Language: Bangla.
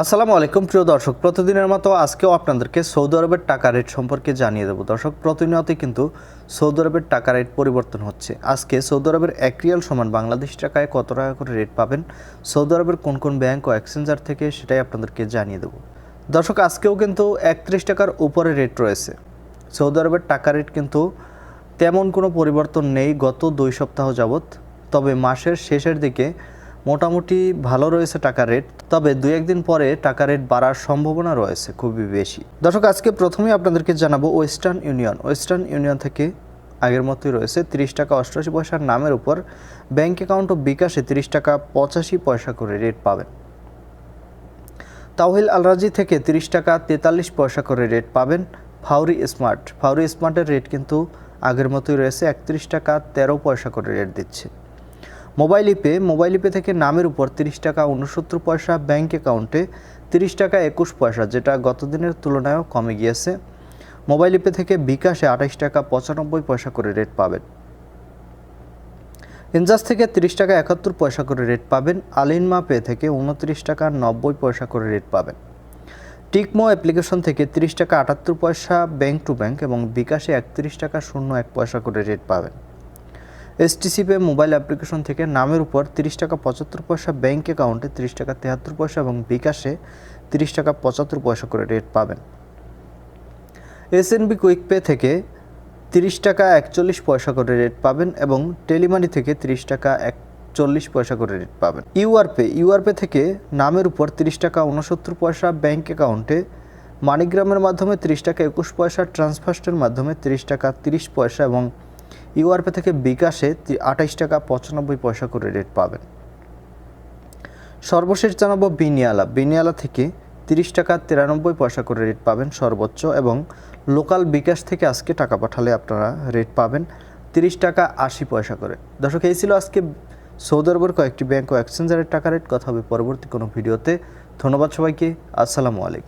আসসালামু আলাইকুম, প্রিয় দর্শক। প্রতিদিনের মতো আজকেও আপনাদেরকে সৌদি আরবের টাকা রেট সম্পর্কে জানিয়ে দেবো। দর্শক, প্রতিনিয়তই কিন্তু সৌদি আরবের টাকা রেট পরিবর্তন হচ্ছে। আজকে সৌদি আরবের এক রিয়াল সমান বাংলাদেশ টাকায় কত টাকা করে রেট পাবেন? সৌদি আরবের কোন কোন ব্যাংক ও এক্সচেঞ্জার থেকে সেটাই আপনাদেরকে জানিয়ে দেবো। দর্শক, আজকেও কিন্তু একত্রিশ টাকার উপরে রেট রয়েছে। সৌদি আরবের টাকা রেট কিন্তু তেমন কোনো পরিবর্তন নেই গত দুই সপ্তাহ যাবৎ। তবে মাসের শেষের দিকে মোটামুটি ভালো রয়েছে টাকা রেট তবে দুই একদিন পরে টাকা রেট বাড়ার সম্ভাবনা রয়েছে, খুবই বেশি। দর্শক, আজকে প্রথমেই আপনাদেরকে জানাব ওয়েস্টার্ন ইউনিয়ন। ওয়েস্টার্ন ইউনিয়ন থেকে আগের মতোই রয়েছে তিরিশ টাকা অষ্টআশি পয়সার নামের উপর। ব্যাংক অ্যাকাউন্ট ও বিকাশে তিরিশ টাকা পঁচাশি পয়সা করে রেট পাবেন। তাওহিল আলরাজি থেকে তিরিশ টাকা তেতাল্লিশ পয়সা করে রেট পাবেন ফাউরি স্মার্ট। ফাউরি স্মার্টের রেট কিন্তু আগের মতোই রয়েছে একত্রিশ টাকা তেরো পয়সা করে রেট দিচ্ছে। মোবাইল ইপে মোবাইল ইপে থেকে নামের উপর তিরিশ টাকা উনসত্তর পয়সা ব্যাংক অ্যাকাউন্টে তিরিশ টাকা একুশ পয়সা, যেটা গত দিনের তুলনায়ও কমে গিয়েছে। মোবাইল ইপে থেকে বিকাশে আঠাশ টাকা পঁচানব্বই পয়সা করে রেট পাবেন। ইনজাস থেকে তিরিশ টাকা একাত্তর পয়সা করে রেট পাবেন। আলিনমা পে থেকে উনত্রিশ টাকা নব্বই পয়সা করে রেট পাবেন। টিকমো অ্যাপ্লিকেশন থেকে তিরিশ টাকা আটাত্তর পয়সা ব্যাংক টু ব্যাংক এবং বিকাশে একত্রিশ টাকা শূন্য এক পয়সা করে রেট পাবেন। এসটিসি পে মোবাইল অ্যাপ্লিকেশন থেকে নামের উপর তিরিশ টাকা পঁচাত্তর পয়সা ব্যাংক অ্যাকাউন্টে তিরিশ টাকা তেহাত্তর পয়সা এবং বিকাশে তিরিশ টাকা পঁচাত্তর পয়সা করে রেট পাবেন। এসএনবি কুইক পে থেকে তিরিশ টাকা একচল্লিশ পয়সা করে রেট পাবেন এবং টেলিমানি থেকে তিরিশ টাকা একচল্লিশ পয়সা করে রেট পাবেন। ইউআর পে ইউআর পে থেকে নামের উপর তিরিশ টাকা উনসত্তর পয়সা ব্যাংক অ্যাকাউন্টে মানিগ্রামের মাধ্যমে তিরিশ টাকা একুশ পয়সা ট্রান্সফার্স্টের মাধ্যমে তিরিশ টাকা তিরিশ পয়সা এবং ইউআরপে থেকে বিকাশে আঠাইশ টাকা পঁচানব্বই পয়সা করে রেট পাবেন। সর্বশেষ জানাব বিনিয়ালা। বিনিয়ালা থেকে তিরিশ টাকা তিরানব্বই পয়সা করে রেট পাবেন সর্বোচ্চ এবং লোকাল বিকাশ থেকে আজকে টাকা পাঠালে আপনারা রেট পাবেন তিরিশ টাকা আশি পয়সা করে। দর্শক, এই ছিল আজকে সৌদি আরবের কয়েকটি ব্যাংক ও এক্সচেঞ্জারের টাকা রেট। কথা হবে পরবর্তী কোনো ভিডিওতে। ধন্যবাদ সবাইকে। আসসালামু আলাইকুম।